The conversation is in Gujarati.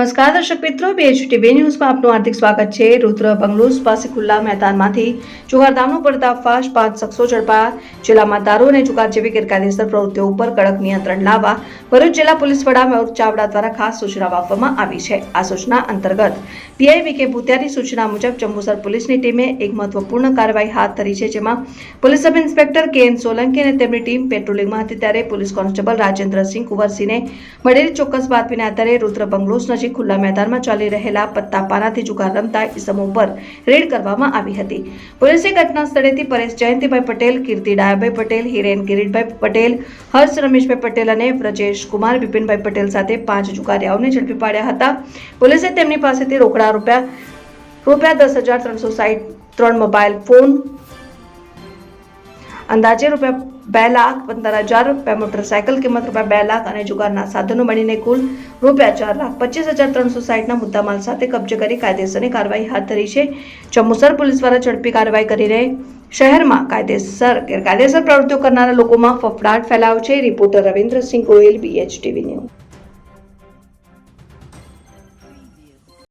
નમસ્કાર, દર્શક મિત્રો બીએચટીવી ન્યૂઝમાં આપનું હાર્દિક સ્વાગત છે. રુદ્ર બંગલોઝ પાસે ખુલ્લા મેદાનમાંથી જુગારધામનો પર્દાફાશ, પાંચ શખ્સો ઝડપાયા. જિલ્લામાં દારૂ અને જુગાર જેવી ગેરકાયદેસર પ્રવૃત્તિઓ ઉપર કડક નિયંત્રણ લાવવા ભરૂચ જિલ્લા પોલીસ વડા મયુર ચાવડા દ્વારા ખાસ સૂચના આપવામાં આવી છે. આ સૂચના અંતર્ગત પીઆઈ વી કે ભૂતિયાની સૂચના મુજબ જંબુસર પોલીસની ટીમે એક મહત્વપૂર્ણ કાર્યવાહી હાથ ધરી છે, જેમાં police sub inspector K N Solanki અને તેમની ટીમ પેટ્રોલિંગમાં હતી ત્યારે પોલીસ કોન્સ્ટેબલ રાજેન્દ્રસિંહ કુંવરસિંહને મળેલી ચોક્કસ બાતમીના આધારે રુદ્ર બંગલોસ નજીક ખુલ્લા મેદાનમાં ચાલી રહેલા પત્તા પાનાથી જુગાર રમતા ઇસમો પર રેડ કરવામાં આવી હતી. પોલીસે ઘટના સ્થળેથી પરેશ જયંતિભાઈ પટેલ, કીર્તિ ડાયાભાઈ પટેલ, હિરેન કિરીટભાઈ પટેલ, હર્ષ રમેશભાઈ પટેલ અને વ્રજેશ કુમાર બિપિનભાઈ પટેલ સાથે પાંચ જુગારિયાઓને ઝડપી પાડ્યા હતા. પોલીસે તેમની પાસેથી રોકડા રૂપિયા રૂપિયા દસ હજાર ત્રણસો સાહીઠ ત્રણ મોબાઈલ ફોન, અંદાજે રૂપિયા બે લાખ પંદર હજાર, રૂપિયા મોટરસાયકલ કિંમત રૂપિયા બે લાખ અને જુગારના સાધનો મળીને કુલ રૂપિયા ચાર લાખ પચીસ હજાર ત્રણસો સાહીઠના મુદ્દામાલ સાથે કબજે કરી કાયદેસરની કાર્યવાહી હાથ ધરી છે. જમ્મુસર પોલીસ દ્વારા ઝડપી કાર્યવાહી કરીને શહેરમાં કાયદેસર ગેરકાયદેસર પ્રવૃત્તિઓ કરનારા લોકોમાં ફફડાટ ફેલાયો છે. Reporter Ravindrasinh Goyal BHTV news